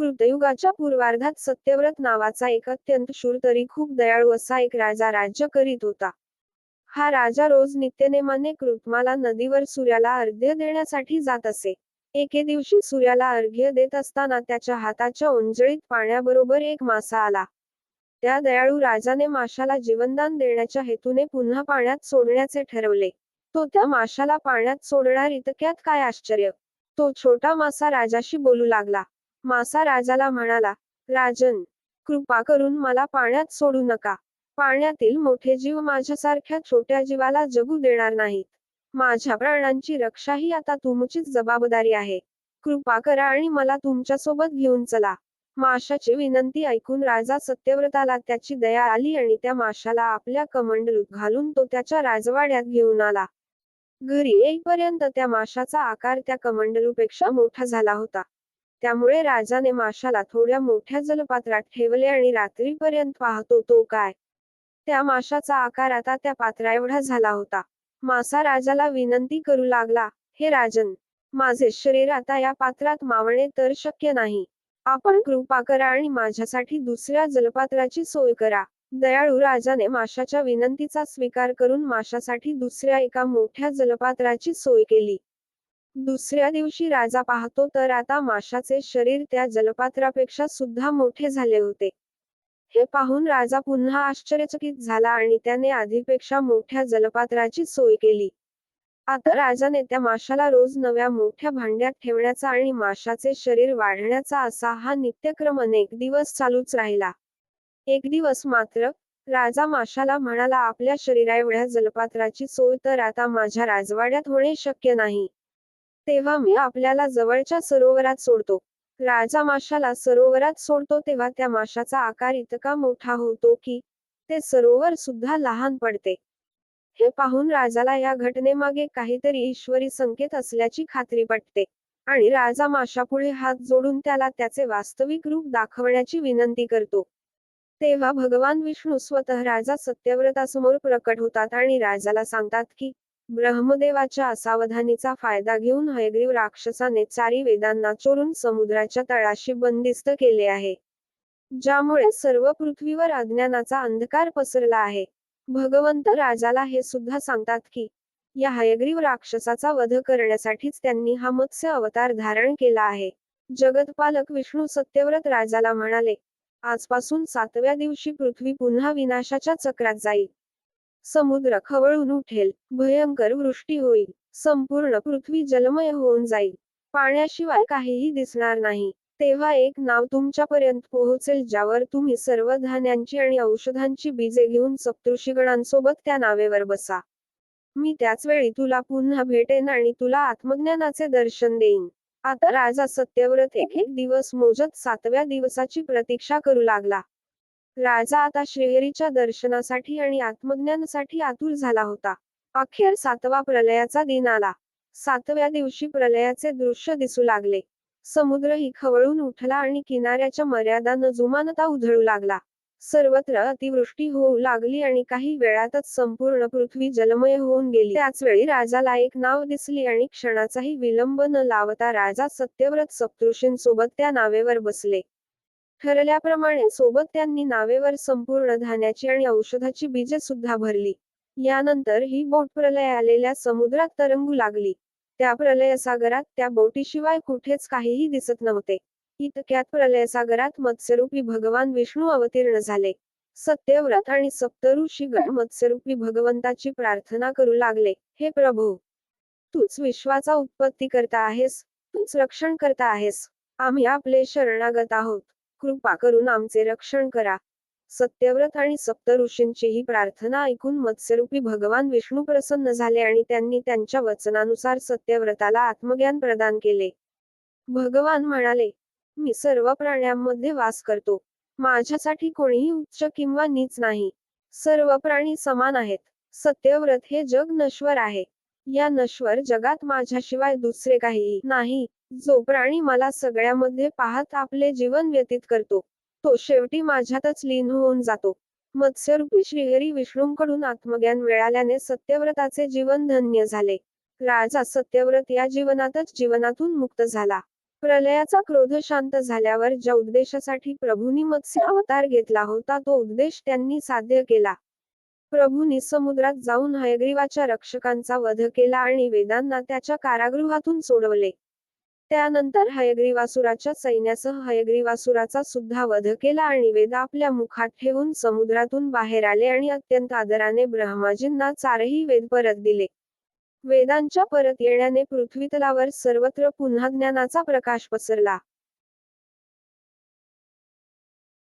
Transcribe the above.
कृतयुगाच्या पूर्वार्धात सत्यव्रत नावाचा एक अत्यंत शूर तरी खूप दयाळू असा एक राजा राज्य करीत होता. हा राजा रोज नित्यनेमाने कृतमाला नदीवर सूर्याला अर्घ्य देण्यासाठी जात असे. एके दिवशी सूर्याला अर्घ्य देत असताना त्याच्या हाताच्या उंजळीत पाण्याबरोबर एक मासा आला. त्या दयाळू राजाने माशाला जीवनदान देण्याच्या हेतूने पुन्हा पाण्यात सोडण्याचे ठरवले. तो त्या माशाला पाण्यात सोडणार इतक्यात काय आश्चर्य? तो छोटा मासा राजाशी बोलू लागला. मासा राजाला म्हणाला राजन कृपा करून मला पाण्यात सोडू नका. पाण्यातील मोठे जीव माझ्यासारख्या छोट्या जीवाला जगू देणार नाहीत. माझ्या प्राणांची रक्षा ही आता तुमचीच जबाबदारी आहे. कृपा करा आणि मला तुमच्यासोबत घेऊन चला माशाची विनंती ऐकून राजा सत्यव्रताला त्याची दया आली आणि त्या माशाला आपल्या कमंडलूत घालून तो त्याच्या राजवाड्यात घेऊन आला. घरी येईपर्यंत त्या माशाचा आकार त्या कमंडलूपेक्षा मोठा झाला होता. त्यामुळे राजाने माशाला थोड्या मोठ्या जलपात्रात ठेवले आणि रात्रीपर्यंत पाहतो तो काय. त्या माशाचा आकार आता त्या पात्रा एवढा झाला होता. मासा राजाला विनंती करू लागला हे राजन माझे शरीर आता या पात्रात मावणे तर शक्य नाही. आपण कृपा करा आणि माझ्यासाठी दुसऱ्या जलपात्राची सोय करा. दयाळू राजाने माशाच्या विनंतीचा स्वीकार करून माशासाठी दुसऱ्या एका मोठ्या जलपात्राची सोय केली. दुसऱ्या दिवशी राजा पाहतो तर आता माशाचे शरीर त्या जलपात्रापेक्षा सुद्धा मोठे झाले होते. हे पाहून राजा पुन्हा आश्चर्यचकित झाला आणि त्याने आधीपेक्षा मोठ्या जलपात्राची सोय केली. आता राजाने त्या माशाला रोज नव्या मोठ्या भांड्यात ठेवण्याचा आणि माशाचे शरीर वाढण्याचा असा हा नित्यक्रम अनेक दिवस चालूच राहिला. एक दिवस मात्र राजा माशाला म्हणाला आपल्या शरीरा एवढ्या जलपात्राची सोय तर आता माझ्या राजवाड्यात होणे शक्य नाही. तेव्हा मी आपल्याला जवळच्या सरोवरात सोडतो. राजा माशाला सरोवरात सोडतो तेव्हा त्या माशाचा आकार इतका मोठा होतो की ते सरोवर सुद्धा लहान पडते. हे पाहून राजाला या घटनेमागे काहीतरी ईश्वरी संकेत असल्याची खात्री पटते आणि राजा माशापुढे हात जोडून त्याला त्याचे वास्तविक रूप दाखवण्याची विनंती करतो. तेव्हा भगवान विष्णू स्वतः राजा सत्यव्रतासमोर प्रकट होतात आणि राजाला सांगतात की ब्रह्मदेवाच्या असावधानीचा फायदा घेऊन हयग्रीव राक्षसाने चारी वेदांना चोरून समुद्राच्या तळाशी बंदिस्त केले आहे. ज्यामुळे सर्व पृथ्वीवर अज्ञानाचा अंधकार पसरला आहे. भगवंत राजाला हे सुद्धा सांगतात की या हयग्रीव राक्षसाचा वध करण्यासाठीच त्यांनी हा मत्स्य अवतार धारण केला आहे. जगतपालक विष्णू सत्यव्रत राजाला म्हणाले आजपासून सातव्या दिवशी पृथ्वी पुन्हा विनाशाच्या चक्रात जाईल. समुद्र खवळून उठेल भयंकर वृष्टी होईल संपूर्ण पृथ्वी जलमय होऊन जाईल. पाण्याशिवाय काहीही दिसणार नाही. तेव्हा एक नाव तुमच्यापर्यंत पोहोचेल ज्यावर तुम्ही सर्व धान्यांची आणि औषधांची बीजे घेऊन सप्तृषीगणांसोबत त्या नावेवर बसा. मी त्याच वेळी तुला पुन्हा भेटेन आणि तुला आत्मज्ञानाचे दर्शन देईन. आता राजा सत्यव्रत एक एक दिवस मोजत सातव्या दिवसाची प्रतीक्षा करू लागला. राजा आता श्रीहरीच्या दर्शनासाठी आणि आत्मज्ञानासाठी आतुर झाला होता. अखेर सातवा प्रलयाचा दिन आला. सातव्या दिवशी प्रलयाचे दृश्य दिसू लागले. समुद्रही खवळून उठला आणि किनाऱ्याच्या मर्यादा न जुमानता उधळू लागला. सर्वत्र अतिवृष्टी होऊ लागली आणि काही वेळातच संपूर्ण पृथ्वी जलमय होऊन गेली. त्याच वेळी राजाला एक नाव दिसली आणि क्षणाचाही विलंब न लावता राजा सत्यव्रत सप्तृषींसोबत त्या नावेवर बसले. ठरल्याप्रमाणे सोबत त्यांनी नावेवर संपूर्ण धान्याची आणि औषधाची बीजे सुद्धा भरली. यानंतर ही बोट प्रलय आलेल्या समुद्रात तरंगू लागली. त्या प्रलयसागरात त्या बोटीशिवाय कुठेच काहीही दिसत नव्हते. इतक्यात प्रलयसागरात मत्स्यरूपी भगवान विष्णू अवतीर्ण झाले. सत्यव्रत आणि सप्तऋषीगण मत्स्यरूपी भगवंताची प्रार्थना करू लागले. हे प्रभू तूच विश्वाचा उत्पत्ती करता आहेस तूच रक्षण करता आहेस. आम्ही आपले शरणागत आहोत. कृपा करून आमचे रक्षण करा. सत्यव्रत आणि सप्तऋषींची ही प्रार्थना ऐकून मत्स्यरूपी भगवान विष्णू प्रसन्न झाले आणि त्यांनी त्यांच्या वचनानुसार सत्यव्रताला आत्मज्ञान प्रदान केले. भगवान म्हणाले मी सर्व प्राण्यांमध्ये वास करतो. माझ्यासाठी कोणीही उच्च किंवा नीच नाही. सर्व प्राणी समान आहेत. सत्यव्रत हे जग नश्वर आहे. या नश्वर जगात माझ्याशिवाय दुसरे काही नाही. जो प्राणी मला सगळ्यामध्ये पाहत आपले जीवन व्यतीत करतो तो शेवटी माझ्यातच लीन होऊन जातो. मत्स्यरूपी श्रीहरी विष्णूंकडून आत्मज्ञान मिळाल्याने सत्यव्रताचे जीवन धन्य झाले. राजा सत्यव्रत या जीवनातच जीवनातून मुक्त झाला. प्रलयाचा क्रोध शांत झाल्यावर ज्या उद्देशासाठी प्रभूंनी मत्स्य अवतार घेतला होता तो उद्देश त्यांनी साध्य केला. प्रभूंनी समुद्रात जाऊन हयग्रीवाच्या रक्षकांचा वध केला आणि वेदांना त्याच्या कारागृहातून सोडवले. त्यानंतर हयग्रीवासुराच्या सैन्यासह हयग्रीवासुराचा सुद्धा वध केला आणि वेद आपल्या मुखात ठेवून समुद्रातून बाहेर आले आणि अत्यंत आदराने ब्रह्माजींना चारही वेद परत दिले. वेदांच्या परत येण्याने पृथ्वीतलावर सर्वत्र पुन्हा ज्ञानाचा प्रकाश पसरला.